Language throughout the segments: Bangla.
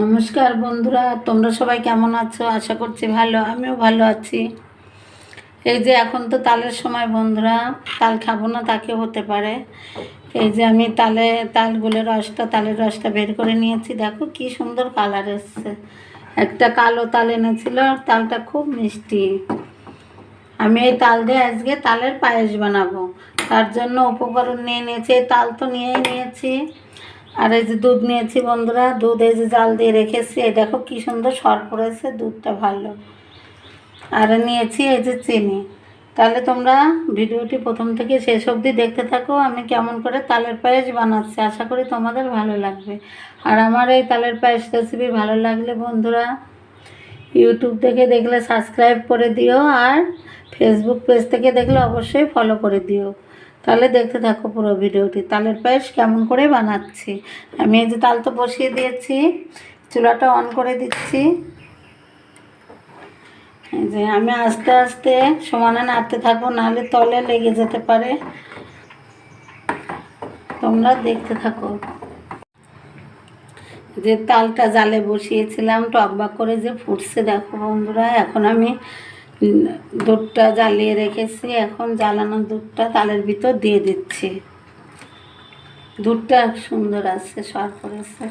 নমস্কার বন্ধুরা, তোমরা সবাই কেমন আছো? আশা করছি ভালো, আমিও ভালো আছি। এই যে এখন তো তালের সময় বন্ধুরা, তাল খাব না, তাকে হতে পারে। এই যে আমি তালে তালগুলো রসটা, তালের রসটা বের করে নিয়েছি। দেখো কি সুন্দর কালার এসছে। একটা কালো তাল এনেছিল, তালটা খুব মিষ্টি। আমি এই তাল দিয়ে আজকে তালের পায়েস বানাবো। তার জন্য উপকরণ নিয়ে নিয়েছি তাল তো নিয়েই নিয়েছি। আর এই যে দুধ নিয়েছি বন্ধুরা, দুধ এই যে জাল দিয়ে রেখেছি। এই দেখো কি সুন্দর সর পড়েছে, দুধটা ভালো। আর নিয়েছি এই যে চিনি। তাহলে তোমরা ভিডিওটি প্রথম থেকে শেষ অবধি দেখতে থাকো, আমি কেমন করে তালের পায়েস বানাচ্ছি, আশা করি তোমাদের ভালো লাগবে। আর আমার এই তালের পায়েস রেসিপি ভালো লাগলে বন্ধুরা, ইউটিউব থেকে দেখলে সাবস্ক্রাইব করে দিও, আর ফেসবুক পেজ থেকে দেখলে অবশ্যই ফলো করে দিও। তাহলে দেখতে থাকো পুরো ভিডিওটি। তালের পায়েস কেমন করে বানাচ্ছি? আমি এই যে তাল তো বসিয়ে দিয়েছি, চুলাটা অন করে দিচ্ছি। যে আমি আস্তে আস্তে সমানে নাড়তে থাকব, নাহলে তলে লেগে যেতে পারে। তোমরা দেখতে থাকো। যে তালটা জালে বসিয়েছিলাম, টকবাক করে যে ফুটছে, দেখো বন্ধুরা, এখন আমি দুধটা জ্বালিয়ে রেখেছি। এখন জ্বালানো দুধটা তালের ভিতর দিয়ে দিচ্ছি। দুধটা সুন্দর আছে সর করেছে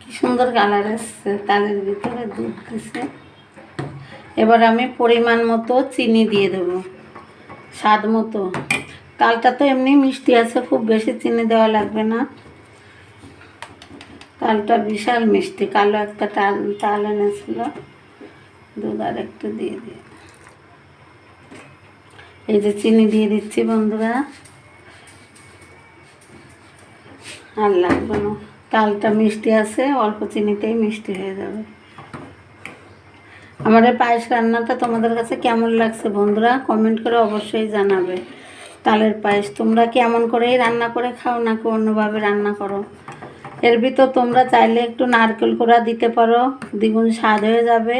কি সুন্দর কালার এসছে, তালের ভিতরে দুধ দিছে। এবার আমি পরিমাণ মতো চিনি দিয়ে দেবো, স্বাদ মতো। তালটা তো এমনি মিষ্টি আছে, খুব বেশি চিনি দেওয়া লাগবে না। তালটা বিশাল মিষ্টি, কালো একটা তাল তাল এনেছিল। দুধ আর একটু দিয়ে দিয়ে। এই যে চিনি দিয়ে দিচ্ছি বন্ধুরা। আর লাগবে না। তালটা মিষ্টি আছে, অল্প চিনিতেই মিষ্টি হয়ে যাবে। আমার এই পায়েস রান্নাটা তোমাদের কাছে কেমন লাগছে বন্ধুরা? কমেন্ট করে অবশ্যই জানাবে। তালের পায়েস, তোমরা কেমন করেই রান্না করে খাও নাকি অন্যভাবে রান্না করো। এর ভিতর তোমরা চাইলে একটু নারকেল কোড়া দিতে পারো। দ্বিগুণ স্বাদ হয়ে যাবে।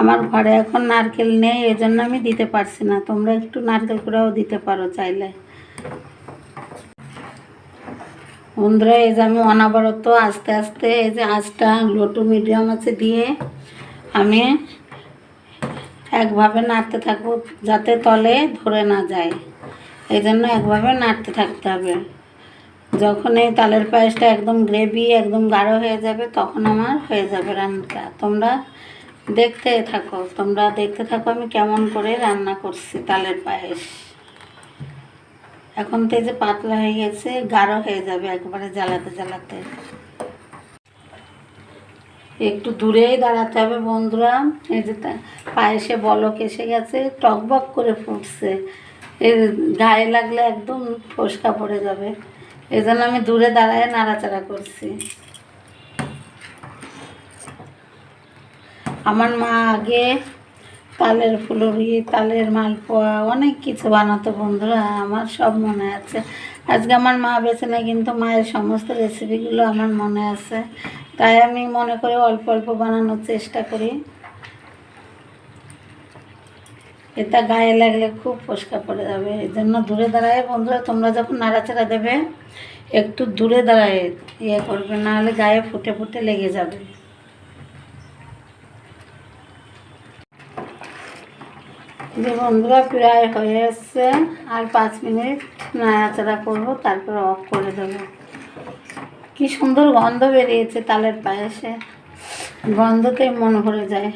আমার ঘরে এখন নারকেল নেই এই জন্য আমি দিতে পারছি না। তোমরা একটু নারকেল কোড়াও দিতে পারো চাইলে। বন্ধুরা, এই যে আমি অনাবরত আস্তে আস্তে এই যে আঁচটা লো টু মিডিয়াম আছে দিয়ে আমি একভাবে নাড়তে থাকব যাতে তলে ধরে না যায়। এই জন্য একভাবে নাড়তে থাকতে হবে। যখন এই তালের পায়েসটা একদম গ্রেভি একদম গাঢ় হয়ে যাবে, তখন আমার হয়ে যাবে রান্নাটা। তোমরা দেখতে থাকো, তোমরা দেখতে থাকো আমি কেমন করে রান্না করছি তালের পায়েস। এখন তো এই যে পাতলা হয়ে গেছে, গাঢ় হয়ে যাবে একবারে জ্বালাতে জ্বালাতে। একটু দূরেই দাঁড়াতে হবে বন্ধুরা, এই যে পায়েসে বলক এসে গেছে, টকবক করে ফুটছে। এর গায়ে লাগলে একদম ফসকা পড়ে যাবে। এই জন্য আমি দূরে দাঁড়ায় নাড়াচাড়া করছি। আমার মা আগে তালের ফুলুরি, তালের মালপোয়া, অনেক কিছু বানাতো বন্ধুরা, আমার সব মনে আছে। আজকে আমার মা বেছে নেই কিন্তু মায়ের সমস্ত রেসিপিগুলো আমার মনে আছে। তাই আমি মনে করে অল্প অল্প বানানোর চেষ্টা করি। এটা গায়ে লাগলে খুব ফসকা পড়ে যাবে। এই জন্য দূরে দাঁড়ায় বন্ধুরা, তোমরা যখন নাড়াচাড়া দেবে, একটু দূরে দাঁড়ায় ইয়ে করবে নাহলে গায়ে ফুটে ফুটে লেগে যাবে। যে বন্ধুরা, প্রায় হয়ে এসছে। আর পাঁচ মিনিট নাড়াচাড়া করব, তারপরে অফ করে দেবো। কি সুন্দর গন্ধ বেরিয়েছে তালের পায়েসে। গন্ধতেই মন ভরে যায়।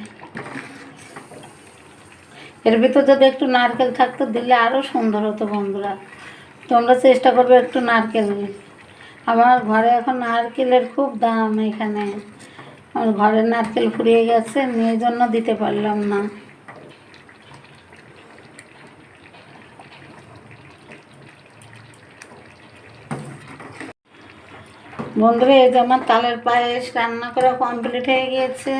এর ভিতর যদি একটু নারকেল থাকতো, দিলে আরও সুন্দর হতো বন্ধুরা। তোমরা চেষ্টা করবে একটু নারকেল আমার ঘরে এখন নারকেলের খুব দাম এখানে। আমার ঘরের নারকেল ফুরিয়ে গেছে নিয়ে জন্য দিতে পারলাম না। বন্ধুরা, এই যে আমার তালের পায়েস রান্না করা কমপ্লিট হয়ে গিয়েছে।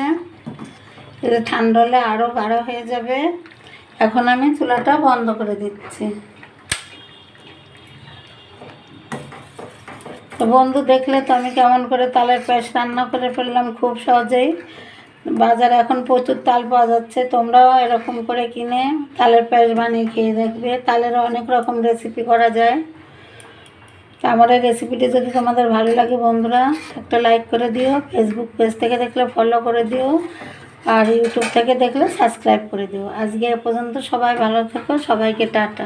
এটা ঠান্ডা হলে আরও গাঢ় হয়ে যাবে। এখন আমি চুলাটা বন্ধ করে দিচ্ছি। তো বন্ধু, দেখলে তো আমি কেমন করে তালের পায়েস রান্না করে ফেললাম খুব সহজেই। বাজারে এখন প্রচুর তাল পাওয়া যাচ্ছে, তোমরাও এরকম করে কিনে তালের পায়েস বানিয়ে খেয়ে দেখবে। তালের অনেক রকম রেসিপি করা যায়। তো আমার এই রেসিপিটি যদি তোমাদের ভালো লাগে বন্ধুরা, একটা লাইক করে দিও। ফেসবুক পেজ থেকে দেখলে ফলো করে দিও। আর ইউটিউব থেকে দেখলে সাবস্ক্রাইব করে দিও। আজকে এ পর্যন্ত সবাই ভালো থেকো, সবাইকে টাটা।